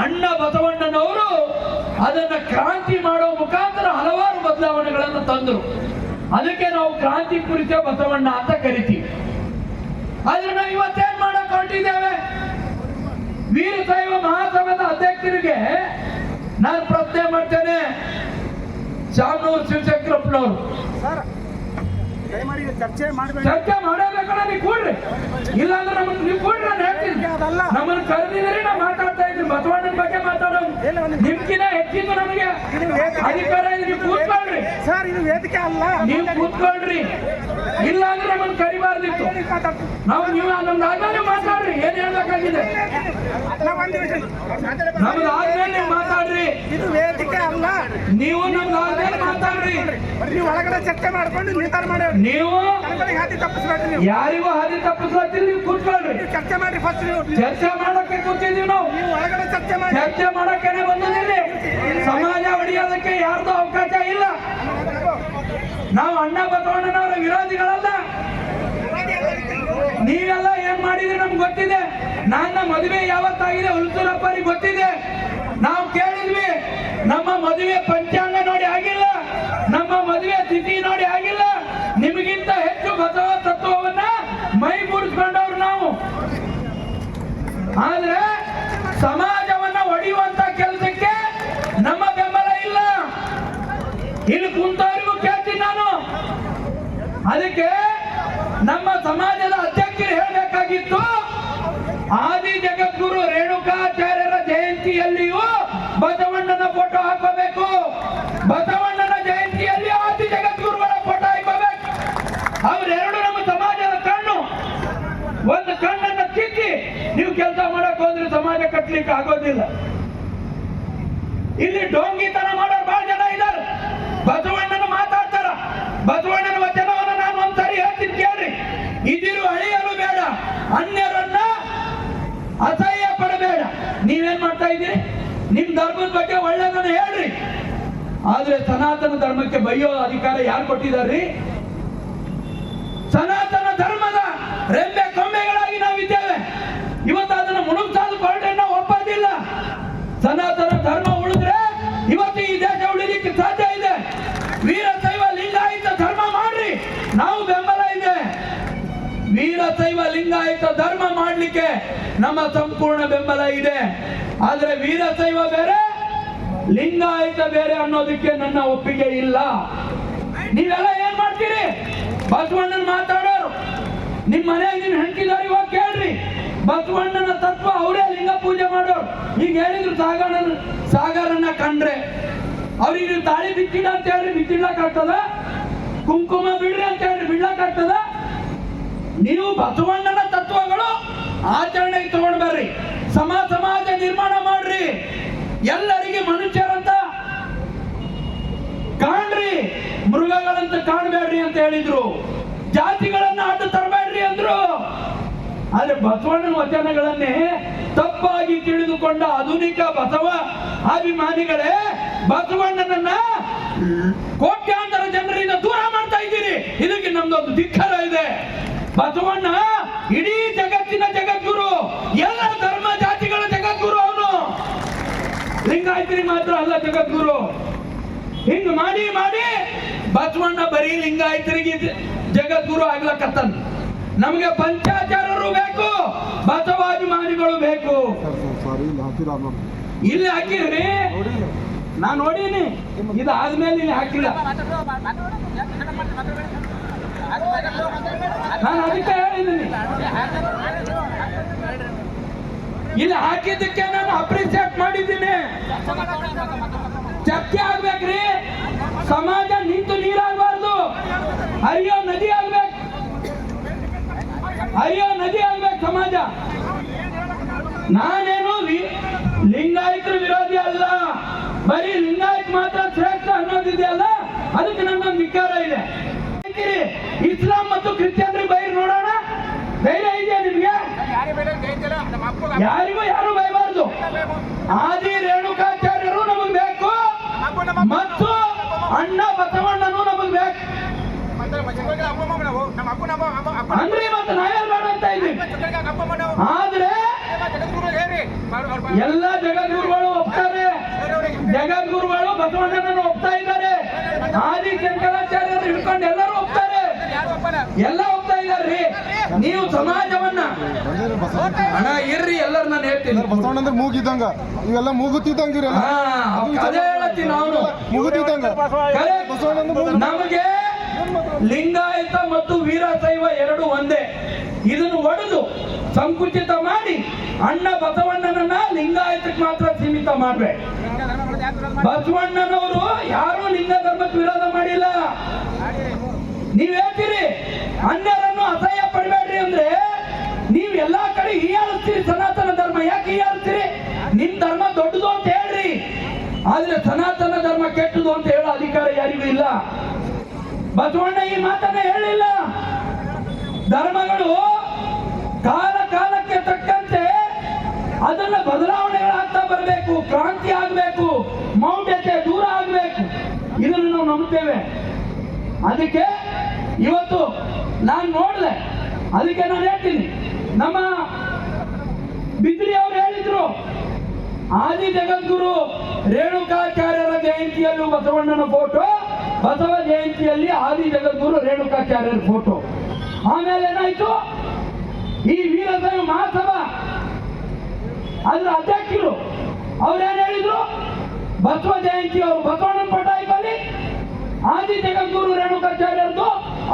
ಅಣ್ಣ ಬಸವಣ್ಣನವರು ಅದನ್ನ ಕ್ರಾಂತಿ ಮಾಡೋ ಮುಖಾಂತರ ಹಲವಾರು ಬದಲಾವಣೆಗಳನ್ನು ತಂದರು. ಅದಕ್ಕೆ ನಾವು ಕ್ರಾಂತಿ ಕುರಿತ ಬಸವಣ್ಣ ಅಂತ ಕರಿತೀವಿ. ಆದ್ರೆ ನಾವು ಇವತ್ತೇನ್ ಮಾಡಕ್ ಹೊರಟಿದ್ದೇವೆ? ವೀರಶೈವ ಮಹಾಸಭಾದ ಅಧ್ಯಕ್ಷರಿಗೆ ನಾನು ಪ್ರಶ್ನೆ ಮಾಡ್ತೇನೆ. ಶಾಮನೂರು ಶಿವಶಂಕರಪ್ಪನವರು ಚರ್ಚೆ ಮಾಡಬೇಕಲ್ಲ ನೀವು ಕೂಡ್ರಿ. ಇಲ್ಲಾಂದ್ರೆ ನಮ್ಮನ್ನು ನೀವು ಕೂಡ್ರಿ ನಾನು ಹೇಳ್ತೀನಿ. ಅದಲ್ಲ. ನಮ್ಮನ್ನ ಕರೆದಿದ್ರೆ ನಾ ಮಾತಾಡ್ತಾ ಬಸವಣ್ಣನ ಬಗ್ಗೆ ಮಾತಾಡೋದು. ನಿಮ್ಗಿನ ಹೆಚ್ಚಿದ್ದು ನಮಗೆ. ಅಧಿಕಾರ ಇದೆ ನೀವು ಕೂತ್ಕೊಳ್ರಿ. ಸರ್ ಇದು ವೇದಿಕೆ ಅಲ್ಲ. ನೀವು ಕೂತ್ಕೊಳ್ರಿ. ಇಲ್ಲ ಅಂದ್ರೆ ನಮ್ಮನ್ನು ಕರಿಬಾರ್ದಿತ್ತು. ನಾವು ನೀವು ನಮ್ದು ಆದ್ಮೇಲೆ ಮಾತಾಡ್ರಿ. ಏನ್ ಹೇಳ್ಬೇಕಾಗಿದೆ. ನಮ್ದು ಆದ್ಮೇಲೆ ನೀವು ಮಾತಾಡ್ರಿ. ಇದು ವೇದಿಕೆ ಅಲ್ಲ. ನೀವು ನಮ್ದು ಆದ್ಮೇಲೆ ಮಾತಾಡ್ರಿ. ನೀವು ಒಳಗಡೆ ಚರ್ಚೆ ಮಾಡ್ಕೊಂಡು ನಿರ್ಧಾರ ಮಾಡಿ ನೀವು ಹಾದಿ ತಪ್ಪಿಸ್ಬೇಡ್ರಿ ಯಾರಿಗೂ ಹಾದಿ ತಪ್ಪಿಸ್ಲತ್ತೀರಿ ನೀವು ಕೂತ್ಕೊಳ್ರಿ. ಚರ್ಚೆ ಮಾಡ್ರಿ ಫಸ್ಟ್ ನೀವು. ಚರ್ಚೆ ಮಾಡಕ್ಕೆ ಕೂತಿದೀವಿ ನಾವು. ಚರ್ಚೆ ಮಾಡಿ. ಬಂದಿದ್ದೀರಿ? ಬಂದಿದ್ದೀವಿ ಸಮಾಜ ಹೊಡೆಯೋದಕ್ಕೆ ಯಾರ್ದು ಅವಕಾಶ ಇಲ್ಲ. ನಾವು ಅಣ್ಣ ಬಸವಣ್ಣನವರ ವಿರೋಧಿಗಳಲ್ಲ. ನೀವೆಲ್ಲ ಏನ್ ಮಾಡಿದ್ರಿ ನಮ್ಗೆ ಗೊತ್ತಿದೆ. ನನ್ನ ಮದುವೆ ಯಾವತ್ತಾಗಿದೆ ಹುಲ್ಸೂರಪ್ಪರಿಗೆ ಗೊತ್ತಿದೆ. ನಾವು ಕೇಳಿದ್ವಿ ನಮ್ಮ ಮದುವೆ ಪಂಚಾಂಗ ನೋಡಿ ಆಗಿಲ್ಲ. ನಮ್ಮ ಮದುವೆ ತಿಥಿ ನೋಡಿ ಆಗಿಲ್ಲ. ಆದ್ರೆ ಸಮಾಜವನ್ನ ಒಡೆಯುವಂತ ಕೆಲಸಕ್ಕೆ ನಮ್ಮ ಬೆಂಬಲ ಇಲ್ಲ. ಇಲ್ಲಿ ಕುಂತವರಿಗೂ ಕೇಳ್ತೀನಿ ನಾನು. ಅದಕ್ಕೆ ನಮ್ಮ ಸಮಾಜದ ಅಧ್ಯಕ್ಷರು ಹೇಳಬೇಕಾಗಿತ್ತು ಆದಿ ಜಗದ್ಗುರು ರೇಣುಕಾಚಾರ್ಯರ ಜಯಂತಿಯಲ್ಲಿಯೂ ಬಸವಣ್ಣನ ಫೋಟೋ ಹಾಕೋಬೇಕು ಬಸವಣ್ಣನ ಜಯಂತಿಯಲ್ಲಿ ಆದಿ ಜಗದ್ಗುರುಗಳ ಫೋಟೋ ಹಾಕೋಬೇಕು ಅವರೆರಡು ನಮ್ಮ ಸಮಾಜದ ಕಣ್ಣು ಒಂದು ಕಣ್ಣನ್ನ ಕಿತ್ತಿ ನೀವು ಕೆಲಸ ಮಾಡಕ್ ಹೋದ್ರೆ ಸಮಾಜ ಕಟ್ಲಿಕ್ಕೆ ಆಗೋದಿಲ್ಲ. ಇಲ್ಲಿ ಡೋಂಗಿತನ ಮಾಡೋರು ಬಹಳ ಜನ ಇದ್ದಾರೆ ಬಸವಣ್ಣನ ಮಾತಾಡ್ತಾರ. ಬಸವಣ್ಣನ ವಚನವನ್ನು ನಾನು ಒಂದ್ಸರಿ ಹೇಳ್ತೀನಿ ಕೇಳ್ರಿ. ಇದಿರು ಅಳಿಯಲು ಬೇಡ. ಅನ್ಯರನ್ನ ಅಸಹ್ಯ ಪಡಬೇಡ. ನೀವೇನ್ ಮಾಡ್ತಾ ಇದ್ದೀರಿ? ನಿಮ್ ಧರ್ಮದ ಬಗ್ಗೆ ಒಳ್ಳೆದನ್ನ ಹೇಳ್ರಿ. ಆದ್ರೆ ಸನಾತನ ಧರ್ಮಕ್ಕೆ ಬೈಯೋ ಅಧಿಕಾರ ಯಾರು ಕೊಟ್ಟಿದಾರ್ರಿ? ಸನಾತನ ಧರ್ಮದ ರೆಂಬೆ ಕೊಂಬೆಗಳಾಗಿ ನಾವಿದ್ದೇವೆ. ಇವತ್ತು ಧರ್ಮ ಮಾಡಲಿಕ್ಕೆ ನಮ್ಮ ಸಂಪೂರ್ಣ ಬೆಂಬಲ ಇದೆ. ಆದರೆ ವೀರಶೈವ ಬೇರೆ, ಲಿಂಗಾಯತ ಬೇರೆ ಅನ್ನೋದಕ್ಕೆ ನನ್ನ ಒಪ್ಪಿಗೆ ಇಲ್ಲ. ನೀವೆಲ್ಲ ಏನ್ ಮಾಡ್ತೀರಿ? ಬಸವಣ್ಣನ ಮಾತಾಡೋರು. ನಿಮ್ ಮನೆಯಾಗ ನಿಮ್ ಹೆಂಡತಿದವ್ರಿಗೆ ಇವಾಗ ಕೇಳ್ರಿ. ಬಸವಣ್ಣನ ತತ್ವ ಅವರೇ ಲಿಂಗ ಪೂಜೆ ಮಾಡೋರು. ಈಗ ಹೇಳಿದ್ರು ಸಾಗರನ ಸಾಗರನ್ನ ಕಂಡ್ರೆ. ಅವ್ರಿಗೆ ತಾಳಿ ಬಿಚ್ಚಿಡ ಅಂತ ಹೇಳ್ರಿ ಬಿಚ್ಚಿಡ್ಲಕ್ ಆಗ್ತದ? ಕುಂಕುಮ ಬಿಡ್ರಿ ಅಂತ ಹೇಳ್ರಿ, ಬಿಡ್ಲಕ್ ನೀವು ಬಸವಣ್ಣನ ತತ್ವಗಳು ಆಚರಣೆಗೆ ತಗೊಂಡ್ ಬರ್ರಿ. ಸಮ ಸಮಾಜ ನಿರ್ಮಾಣ ಮಾಡ್ರಿ. ಎಲ್ಲರಿಗೆ ಮನುಷ್ಯರಂತ ಕಾಣ್ರಿ. ಮೃಗಗಳಂತ ಕಾಣಬೇಡ್ರಿ ಅಂತ ಹೇಳಿದ್ರು. ಜಾತಿಗಳನ್ನ ಅಡ್ಡ ತರಬೇಡ್ರಿ ಅಂದ್ರು. ಆದ್ರೆ ಬಸವಣ್ಣನ ವಚನಗಳನ್ನೇ ತಪ್ಪಾಗಿ ತಿಳಿದುಕೊಂಡ ಆಧುನಿಕ ಬಸವ ಅಭಿಮಾನಿಗಳೇ, ಬಸವಣ್ಣನನ್ನ ಕೋಟ್ಯಾಂತರ ಜನರಿಂದ ದೂರ ಮಾಡ್ತಾ ಇದ್ದೀರಿ. ಇದಕ್ಕೆ ನಮ್ದೊಂದು ಧಿಕ್ಕರ ಇದೆ. ಬಸವಣ್ಣ ಇಡೀ ಜಗತ್ತಿನ ಜಗದ್ಗುರು, ಎಲ್ಲ ಧರ್ಮ ಜಾತಿಗಳ ಜಗದ್ಗುರು ಅವನು. ಲಿಂಗಾಯತರಿಗೆ ಮಾತ್ರ ಅಲ್ಲ ಜಗದ್ಗುರು. ಹಿಂಗ್ ಮಾಡಿ ಮಾಡಿ ಬಸವಣ್ಣ ಬರೀ ಲಿಂಗಾಯತರಿಗೆ ಜಗದ್ಗುರು ಆಗ್ಲಕತ್ತನ್. ನಮಗೆ ಪಂಚಾಚಾರರು ಬೇಕು ಬಸವಾಭಿಮಾನಿಗಳು ಬೇಕು. ಇಲ್ಲಿ ಹಾಕಿದ್ರಿ ನಾ ನೋಡೀನಿ. ಇದಾದ್ಮೇಲೆ ಇಲ್ಲಿ ಹಾಕಿಲ್ಲ. ನಾನು ಅದಕ್ಕೆ ಹೇಳಿದ್ದೀನಿ. ಇಲ್ಲಿ ಹಾಕಿದ್ದಕ್ಕೆ ನಾನು ಅಪ್ರಿಸಿಯೇಟ್ ಮಾಡಿದ್ದೀನಿ. ಚರ್ಚೆ ಆಗ್ಬೇಕ್ರಿ ಸಮಾಜ ನಿಂತು ನೀರಾಗಬಾರ್ದು. ಅಯ್ಯೋ ನದಿ ಆಗ್ಬೇಕು. ಅಯ್ಯೋ ನದಿ ಆಗ್ಬೇಕು ಸಮಾಜ. ನಾನೇನು ಲಿ- ಲಿಂಗಾಯತರ ವಿರೋಧಿ ಅಲ್ಲ ಬರೀ ಲಿಂಗಾಯತ್ ಮಾತ್ರ ಶ್ರೇಷ್ಠ ಅನ್ನೋದಿದೆಯಲ್ಲ ಅದಕ್ಕೆ ನನ್ನೊಂದು ವಿಕಾರ ಇದೆ ಹೇಳ್ತೀರಿ, ಇಸ್ಲಾಂ ಮತ್ತು ಕ್ರಿಶ್ಚಿಯನ್ ಬೈರ್ ನೋಡೋಣ? ಧೈರ್ಯ ಇದೆಯಾ ನಿಮ್ಗೆ? ಯಾರಿಗೂ ಯಾರು ಬೈಬಾರ್ದು. ಆದಿ ರೇಣುಕಾಚಾರ್ಯರು ನಮಗ್ ಬೇಕು. ಮತ್ತು ಅಣ್ಣ ಬಸವಣ್ಣನು ನಮಗ್ ಬೇಕು. ಅಂದ್ರೆ ಮತ್ತೆ ನಾವೇನ್ ಅಂತ ಇದ್ದೀವಿ? ಆದ್ರೆ ಎಲ್ಲ ಜಗದ್ಗುರುಗಳು ಒಪ್ತಾರೆ. ಜಗದ್ಗುರುಗಳು ಬಸವಣ್ಣನನ್ನು ಒಪ್ತಾ ಇದ್ದಾರೆ. ಆದಿ ಶಂಕರಾಚಾರ್ಯರು ಹಿಡ್ಕೊಂಡು ಎಲ್ಲರೂ ಒಪ್ತಾರೆ ಎಲ್ಲ ಹೋಗ್ತಾ ಇದಾರ್ರಿ? ನೀವು ಸಮಾಜವನ್ನ ಹಣ ಇರ್ರಿ ಎಲ್ಲರೂ ನಾನು ಹೇಳ್ತೀನಿ. ಬಸವಣ್ಣ ಅಂದ್ರೆ ಮೂಗಿದ್ದಂಗ. ಇವೆಲ್ಲ ಮೂಗುತ್ತಿದ್ದಂಗ ಅದೇ ಹೇಳತ್ತೀನಿ ನಾವು ಮೂಗುತ್ತಿದ್ದಂಗ. ನಮಗೆ ಲಿಂಗಾಯತ ಮತ್ತು ವೀರಶೈವ ಎರಡು ಒಂದೇ. ಇದನ್ನು ಒಡೆದು ಸಂಕುಚಿತ ಮಾಡಿ ಅಣ್ಣ ಬಸವಣ್ಣನನ್ನ ಲಿಂಗಾಯತಕ್ಕೆ ಮಾತ್ರ ಸೀಮಿತ ಮಾಡ್ಬೇಕು ಬಸವಣ್ಣನವರು ಯಾರು ಲಿಂಗ ಧರ್ಮಕ್ಕೆ ವಿರೋಧ ಮಾಡಿಲ್ಲ. ನೀವ್ ಹೇಳ್ತೀರಿ, ಅನ್ಯರನ್ನು ಅಸಹ್ಯ ಪಡಬೇಡ್ರಿ ಅಂದ್ರೆ ನೀವ್ ಎಲ್ಲಾ ಕಡೆ ಹೀಯಾಳಿಸ್ತೀರಿ, ಸನಾತನ ಧರ್ಮ. ಯಾಕೆ ಹೀಯಾಳಿಸ್ತೀರಿ? ನಿಮ್ ಧರ್ಮ ದೊಡ್ಡದು ಅಂತ ಹೇಳ್ರಿ. ಆದ್ರೆ ಸನಾತನ ಧರ್ಮ ಕೆಟ್ಟದು ಅಂತ ಹೇಳೋ ಅಧಿಕಾರ ಯಾರಿಗೂ ಇಲ್ಲ. ಬಸವಣ್ಣ ಈ ಮಾತನ್ನ ಹೇಳಿಲ್ಲ. ಧರ್ಮಗಳು ಕಾಲ ಕಾಲಕ್ಕೆ ತಕ್ಕಂತೆ ಅದನ್ನ ಬದಲಾವಣೆಗಳಾಗ್ತಾ ಬರಬೇಕು, ಕ್ರಾಂತಿ ಆಗಬೇಕು, ಮೌಢ್ಯತೆ ದೂರ ಆಗಬೇಕು. ಇದನ್ನು ನಾವು ನಂಬುತ್ತೇವೆ ಅದಕ್ಕೆ ಇವತ್ತು ನಾನು ನೋಡಿದೆ. ಅದಕ್ಕೆ ನಾನು ಹೇಳ್ತೀನಿ. ನಮ್ಮ ಬಿದ್ರಿ ಅವರು ಹೇಳಿದ್ರು. ಆದಿ ಜಗದ್ಗುರು ರೇಣುಕಾಚಾರ್ಯರ ಜಯಂತಿಯಲ್ಲೂ ಬಸವಣ್ಣನ ಫೋಟೋ ಬಸವ ಜಯಂತಿಯಲ್ಲಿ ಆದಿ ಜಗದ್ಗುರು ರೇಣುಕಾಚಾರ್ಯರ ಫೋಟೋ ಆಮೇಲೆ ಏನಾಯ್ತು? ಈ ವೀರಶೈವ ಮಹಾಸಭಾ ಅದ್ರ ಅಧ್ಯಕ್ಷರು ಅವ್ರೇನ್ ಹೇಳಿದ್ರು? ಬಸವ ಜಯಂತಿ ಅವರು ಬಸವಣ್ಣನ ಬಲಿ ಆದಿ ಜಗದ್ಗುರು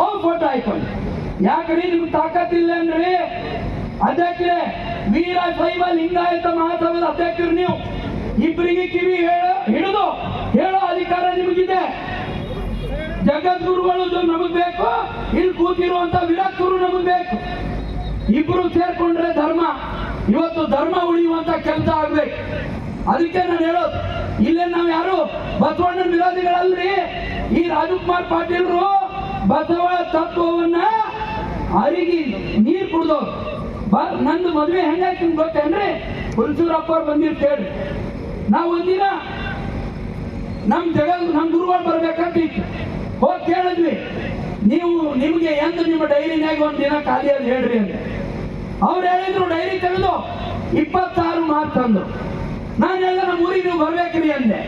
ಅವ್ರ ಫೋಟೋ ಹಾಕೊಳ್ಳಿ ಯಾಕ್ರಿ ನಿಮ್ಗೆ ತಾಕತ್ತಿಲ್ಲ ಅಂದ್ರೆ? ಅಧ್ಯಕ್ಷರೇ, ವೀರ ಶೈವ ಲಿಂಗಾಯತ ಮಹಾಸಭಾದ ಅಧ್ಯಕ್ಷರು ನೀವು. ಇಬ್ಬರಿಗೆ ಕಿವಿ ಹೇಳ, ಹಿಡಿದು ಹೇಳೋ ಅಧಿಕಾರ ನಿಮಗಿದೆ. ಜಗದ್ಗುರುಗಳು ನಮಗ್ ಬೇಕು, ಇಲ್ಲಿ ಕೂತಿರುವಂತ ವಿರಾಟ್ಗುರು ನಮಗ್ ಬೇಕು. ಇಬ್ರು ಸೇರ್ಕೊಂಡ್ರೆ ಧರ್ಮ, ಇವತ್ತು ಧರ್ಮ ಉಳಿಯುವಂತ ಕೆಲಸ ಆಗ್ಬೇಕು. ಅದಕ್ಕೆ ನಾನು ಹೇಳೋದು, ಇಲ್ಲೇ ನಾವ್ ಯಾರು ಬಸವಣ್ಣನ ವಿರೋಧಿಗಳಲ್ರಿ? ಈ ರಾಜಕುಮಾರ್ ಪಾಟೀಲ್ರು ಬಸವ ತತ್ವವನ್ನ ಅರಿಗಿ ನೀರ್ ಕುಡ್ದವ್ರು ಬ, ನಂದು ಮದ್ವೆ ಹೆಂಗಾಯ್ತು ನಿಮ್ಗೆ ಗೊತ್ತೇನ್ರಿ ಹುಲ್ಸೂರಪ್ಪ ಅವ್ರು ಬಂದಿರ್ತೇಳಿ ನಾವು ಒಂದಿನ ನಮ್ ಜಗ ನಮ್ ಗುರುಗಳು ಬರ್ಬೇಕಂತ ಇತ್ತು. ಹೋಗಿ ಕೇಳಿದ್ವಿ. ನೀವು ನಿಮ್ಗೆ ಎಂದು ನಿಮ್ಮ ಡೈರಿನಾಗ ಒಂದ್ ದಿನ ಖಾಲಿ ಅದು ಹೇಳ್ರಿ ಅಂತ. ಅವ್ರು ಹೇಳಿದ್ರು, ಡೈರಿ ತೆಗೆದು ಇಪ್ಪತ್ತಾರು ಮಾರ್ಕ್ ತಂದು ನಾನು ಹೇಳಿದೆ ನಮ್ಮ ಊರಿಗೆ ನೀವು ಬರ್ಬೇಕ್ರಿ ಅಂದೆ.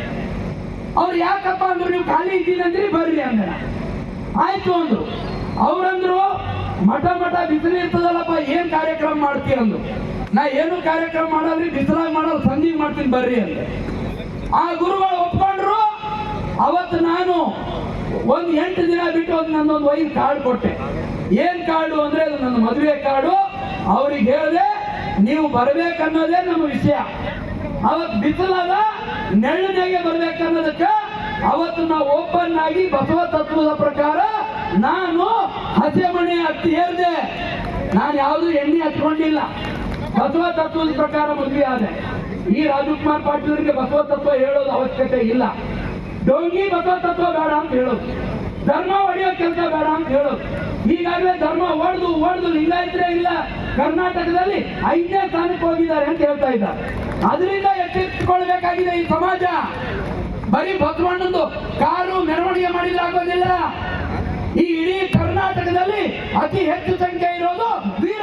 ಅವ್ರು ಯಾಕಪ್ಪ ಅಂದ್ರು, ನೀವು ಖಾಲಿ ಇದ್ದೀನಿ ಅಂದ್ರಿ, ಬರ್ರಿ ಅಂದೆ. ಆಯ್ತು ಅಂದ್ರು. ಅವ್ರಂದ್ರು, ಮಠ ಮಠ ಬಿಸಿಲು ಇರ್ತದಲ್ಲಪ್ಪ, ಏನ್ ಕಾರ್ಯಕ್ರಮ ಮಾಡ್ತೀಯ ಅಂದ್ರು. ನಾ ಏನು ಕಾರ್ಯಕ್ರಮ ಮಾಡಲ್ರಿ, ಬಿಸಿಲಾಗ ಮಾಡೋದು ಸಂಧಿಗೆ ಮಾಡ್ತೀನಿ ಬರ್ರಿ ಅಂದೆ ಆ ಗುರುಗಳು ಒಪ್ಕೊಂಡ್ರು ಅವತ್ತು ನಾನು ಒಂದು ಎಂಟು ದಿನ ಬಿಟ್ಟು ಒಂದು ನನ್ನೊಂದು ವೈನ್ ಕಾರ್ಡ್ ಕೊಟ್ಟೆ. ಏನ್ ಕಾರ್ಡು ಅಂದ್ರೆ ಅದು ನನ್ನ ಮದುವೆ ಕಾರ್ಡು. ಅವ್ರಿಗೆ ಹೇಳಿದೆ, ನೀವು ಬರ್ಬೇಕನ್ನೋದೇ ನಮ್ಮ ವಿಷಯ. ಅವತ್ತು ಬಿಸಿಲಾದ ನೆಳ್ಳನೆಗೆ ಬರ್ಬೇಕನ್ನೋದಕ್ಕೆ ಅವತ್ತು ನಾವು ಓಪನ್ ಆಗಿ ಬಸವ ತತ್ವದ ಪ್ರಕಾರ ನಾನು ಹಸೆ ಮನೆ ಹತ್ತಿ ಹೇಳಿದೆ ನಾನು ಯಾವುದು ಎಣ್ಣೆ ಹಚ್ಕೊಂಡಿಲ್ಲ ಬಸವ ತತ್ವದ ಪ್ರಕಾರ ಮದುವೆ ಆದೆ. ಈ ರಾಜಕುಮಾರ್ ಪಾಟೀಲ್ರಿಗೆ ಬಸವ ತತ್ವ ಹೇಳೋದು ಅವಶ್ಯಕತೆ ಇಲ್ಲ. ಡೋಂಗಿ ಬಸವ ತತ್ವ ಬೇಡ ಅಂತ ಹೇಳೋದು. ಧರ್ಮ ಒಡೆಯೋ ಕೆಲಸ ಬೇಡ ಅಂತ ಹೇಳೋದು. ಈಗಾಗಲೇ ಧರ್ಮ ಒಡೆದು ಒಡೆದು ಲಿಂಗಾಯತರೇ ಇಲ್ಲ. ಕರ್ನಾಟಕದಲ್ಲಿ ಐದನೇ ಸ್ಥಾನಕ್ಕೆ ಹೋಗಿದ್ದಾರೆ ಅಂತ ಹೇಳ್ತಾ ಇದ್ದಾರೆ. ಅದರಿಂದ ಎಚ್ಚೆತ್ತುಕೊಳ್ಬೇಕಾಗಿದೆ ಈ ಸಮಾಜ. ಬರೀ ಬಸವಣ್ಣಂದು ಕಾರು ಮೆರವಣಿಗೆ ಮಾಡಿದ್ರೆ ಆಗೋದಿಲ್ಲ. ಈ ಇಡೀ ಕರ್ನಾಟಕದಲ್ಲಿ ಅತಿ ಹೆಚ್ಚು ಸಂಖ್ಯೆ ಇರೋದು ವೀರ